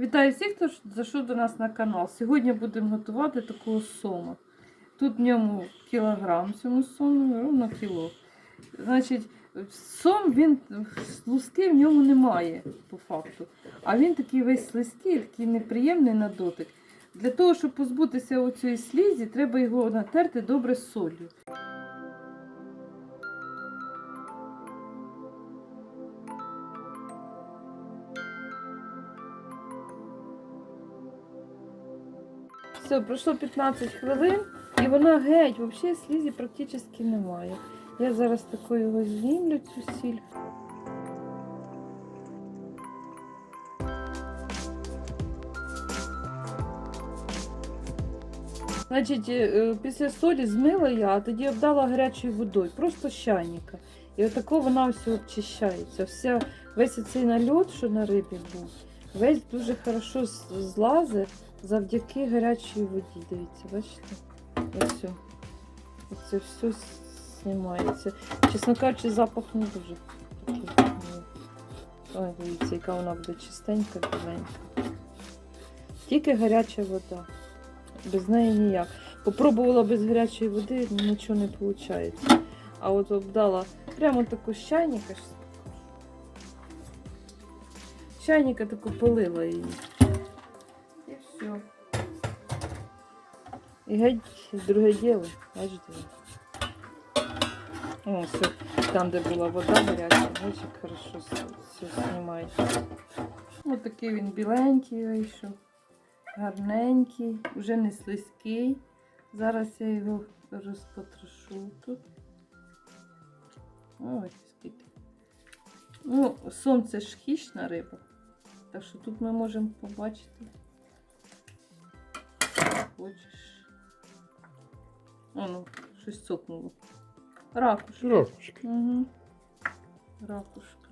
Вітаю всіх, хто зайшов до нас на канал. Сьогодні будемо готувати такого сома. Тут в ньому кілограм цьому сому, ровно кіло. Значить, сом він луски в ньому немає, по факту. А він такий весь слизький, такий неприємний на дотик. Для того, щоб позбутися оцієї слізі, треба його натерти добре солью. Все, пройшло 15 хвилин, і вона геть, взагалі слізі практично немає. Я зараз такою його знімлю цю сіль. Значить, е, е, після солі змила я, а тоді обдала гарячою водою, просто з чайника. І отако вона все обчищається. Вся, весь цей нальот, що на рибі був, весь дуже хорошо злазить завдяки гарячій воді. Дивіться, бачите? Ось. Оце все знімається. Чесно кажучи, запах не дуже такий. Ой, дивіться, яка вона буде чистенька, біленька. Тільки гаряча вода. Без неї ніяк. Попробувала без гарячої води, нічого не виходить. А от обдала прямо таку з чайника. З таку полила її. Все. І геть друге діло. Бачите? О, все. Там, де була вода гаряча, бачиш, як хорошо все знімається. Ось такий він біленький вийшов. Гарненький, вже не слизький. Зараз я його розпотрошу тут. Ось скільки. Ну, сонце ж хищна риба. Так що тут ми можемо побачити. Хочеш. О, ну, щось цокнуло. Ракушка. Ракушки. Угу. Ракушка.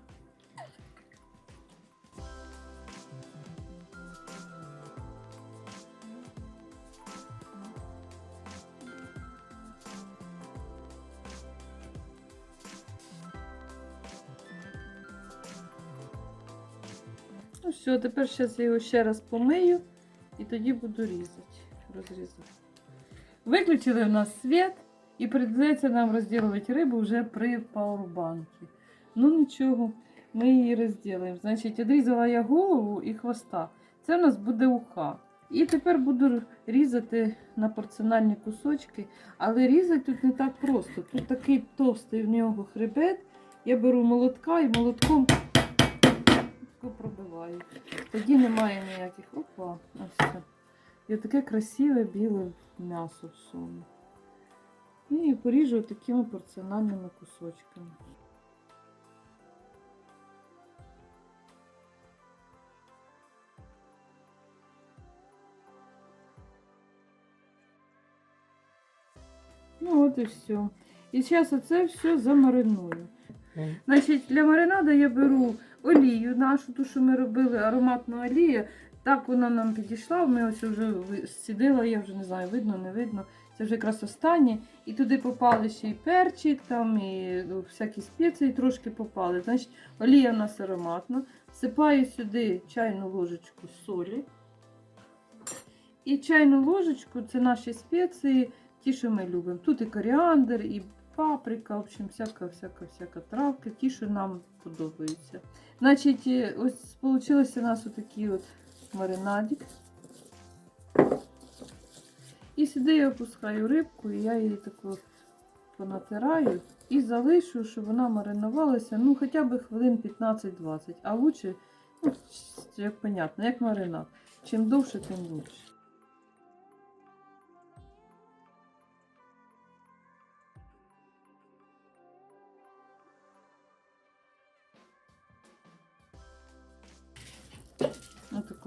Ну все, тепер зараз я його ще раз помию і тоді буду різати, розрізати. Виключили в нас світ і прийдеться нам розділувати рибу вже при пауербанку. Ну нічого, ми її розділимо. Значить, відрізала я голову і хвоста. Це в нас буде уха. І тепер буду різати на порціональні кусочки. Але різати тут не так просто. Тут такий товстий в нього хребет. Я беру молотка і молотком пробиваю. Тоді немає ніяких. Опа, ось все. І таке красиве біле м'ясо в сумі. І поріжу такими порціональними кусочками. Ну от і все. І зараз оце все замариную. Значить, для маринаду я беру олію нашу, ту, що ми робили, ароматну олію. Так вона нам підійшла. Ми ось вже сідила, я вже не знаю, видно, не видно. Це вже якраз останнє. І туди попали ще й перчик, там, і ну, всякі спеції трошки попали. Значить, олія у нас ароматна. Всипаю сюди чайну ложечку солі. І чайну ложечку це наші спеції, ті, що ми любимо. Тут і коріандр, і паприка, в общем, всяка, всяка, всяка травка, ті, що нам подобаються. Значить, е, ось вийшло у нас отакий от маринадик. І сюди я опускаю рибку, і я її таку понатираю і залишу, щоб вона маринувалася ну, хоча б хвилин 15-20. А лучше, ну, як понятно, як маринад. Чим довше, тим лучше.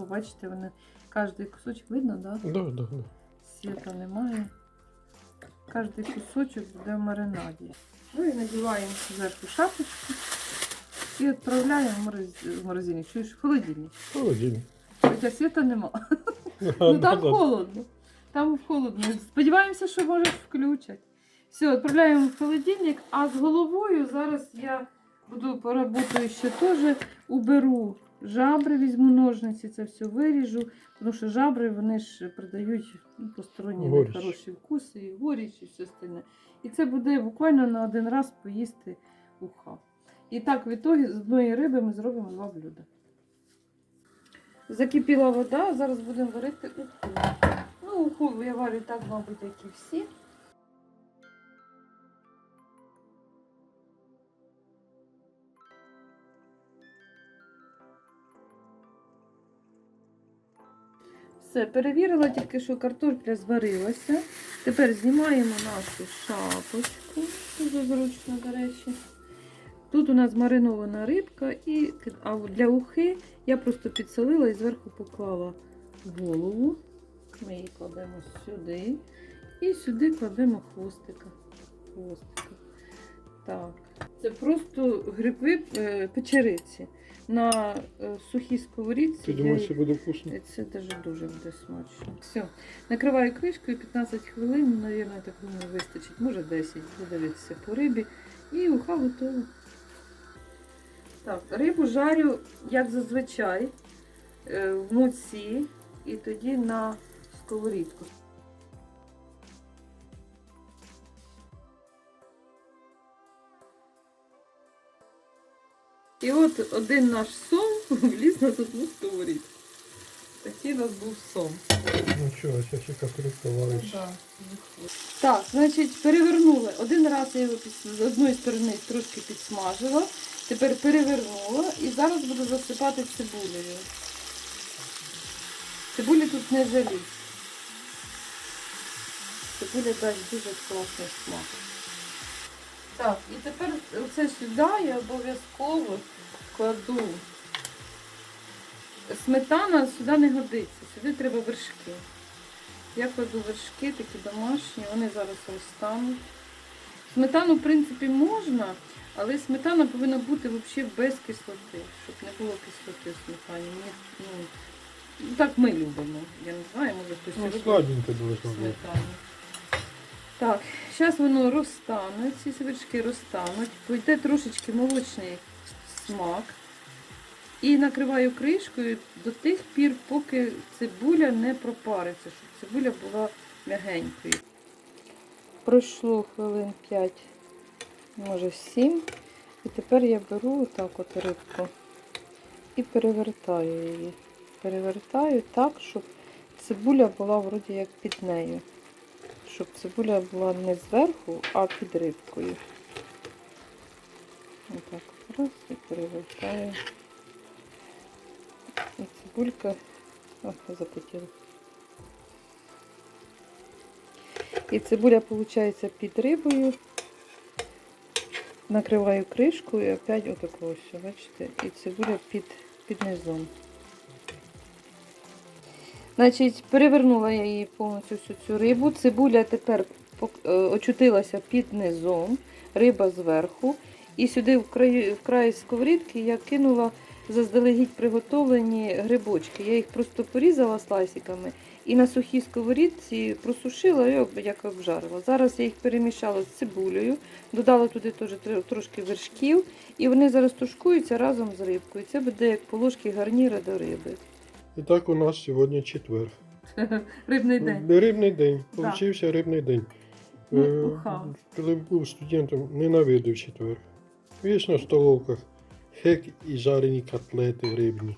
Таку, бачите, вони кожний кусочок видно, да? Да, да, да. Світа немає. Кожний кусочок буде в маринаді. Ну і надіваємо зверху шапочку і відправляємо в мороз- в морозильник. Чуєш, в холодильник. Холодильник. Хоча світа нема. Ну там холодно. Там холодно. Сподіваємося, що може включать. Все, відправляємо в холодильник, а з головою зараз я буду поработаю ще теж уберу жабри візьму ножниці, це все виріжу, тому що жабри вони ж придають ну, посторонні хороші вкуси, і горіч, і все остальне. І це буде буквально на один раз поїсти уха. І так, в ітогі з одної риби ми зробимо два блюда. Закипіла вода, зараз будемо варити уху. Ну, уху я варю так, мабуть, як і всі. Все, перевірила тільки, що картопля зварилася. Тепер знімаємо нашу шапочку. Дуже зручно, до речі. Тут у нас маринована рибка, і а для ухи я просто підсолила і зверху поклала голову. Ми її кладемо сюди. І сюди кладемо хвостика. хвостика. Так. Це просто гриби е, печериці. На е, сухій сковорідці. Я думаєш, це буде вкусно? це дуже дуже буде смачно. Все. Накриваю кришкою 15 хвилин, навірно, так думаю, вистачить. Може 10, буду дивитися по рибі. І уха готова. Так, рибу жарю, як зазвичай, е, в муці і тоді на сковорідку. І от один наш сом вліз на одну сковорідку. Такий у нас був сом. Ну чого, зараз яка кришка варить. Так, значить, перевернула. Один раз я його під- з одної сторони трошки підсмажила, тепер перевернула і зараз буду засипати цибулею. Цибулі тут не жаліть. Цибуля дасть дуже класний смак. Так, і тепер оце сюди я обов'язково кладу. Сметана сюди не годиться, сюди треба вершки. Я кладу вершки такі домашні, вони зараз розтануть. Сметану, в принципі, можна, але сметана повинна бути взагалі без кислоти, щоб не було кислоти в сметані. Мені, ну, так ми любимо. Я не знаю, може хтось Ну, любить сметану. Так, зараз воно розтане, ці вершки розтануть, пойде трошечки молочний смак. І накриваю кришкою до тих пір, поки цибуля не пропариться, щоб цибуля була м'ягенькою. Пройшло хвилин 5, може 7. І тепер я беру отак от рибку і перевертаю її. Перевертаю так, щоб цибуля була вроді як під нею. Щоб цибуля була не зверху, а під рибкою. Отак раз і перевертаю. І цибулька. Запотіла. І цибуля, виходить, під рибою. Накриваю кришкою і опять отако ось, бачите, і цибуля під, під низом. Значить, перевернула я її повністю всю цю рибу. Цибуля тепер е, очутилася під низом, риба зверху. І сюди в край, в край сковорідки я кинула заздалегідь приготовлені грибочки. Я їх просто порізала слайсиками і на сухій сковорідці просушила і як обжарила. Зараз я їх перемішала з цибулею, додала туди теж трошки вершків, і вони зараз тушкуються разом з рибкою. Це буде як полошки гарніра до риби. І так у нас сьогодні четвер. Рибний день. Рибний день. Получився рибний день. Ну, Е. Коли був студентом, ненавидив четвер. Вічно в столовках хек і жарені котлети рибні.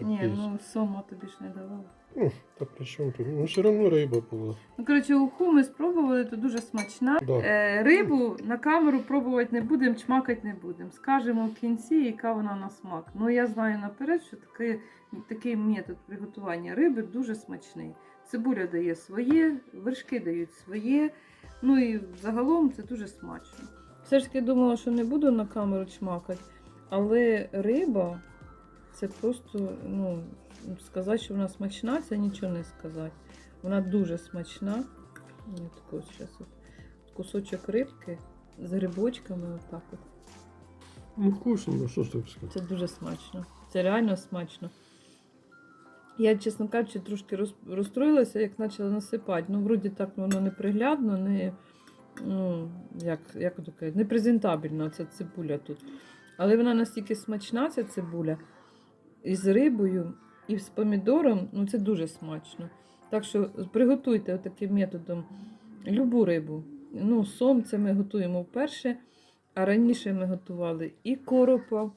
Ні, Капець. ну сома тобі ж не давала. Ну, та при чому тут? Ну, все одно риба була. Ну, коротше, уху ми спробували, то дуже смачна. Да. Е, рибу на камеру пробувати не будемо, чмакати не будемо. Скажемо в кінці, яка вона на смак. Ну я знаю наперед, що такий, такий метод приготування риби дуже смачний. Цибуля дає своє, вершки дають своє. Ну і загалом це дуже смачно. Все ж таки думала, що не буду на камеру чмакати, але риба це просто, ну, сказати, що вона смачна, це нічого не сказати. Вона дуже смачна. Ні, зараз кусочок рибки з грибочками отак от. Ну, вкусно, ну що ж так сказати. Це дуже смачно. Це реально смачно. Я, чесно кажучи, трошки розстроїлася, як почала насипати. Ну, вроді так воно неприглядно, не, ну, як, як кажуть, не презентабельно ця цибуля тут. Але вона настільки смачна, ця цибуля. із рибою і з помідором, ну це дуже смачно. Так що приготуйте таким методом любу рибу. Ну, сом це ми готуємо вперше, а раніше ми готували і коропа,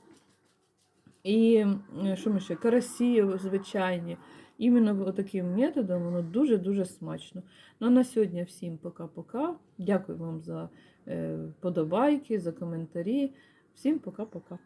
і що ми ще, карасі звичайні. Іменно таким методом воно дуже-дуже смачно. Ну а на сьогодні всім пока-пока. Дякую вам за е, подобайки, за коментарі. Всім пока-пока.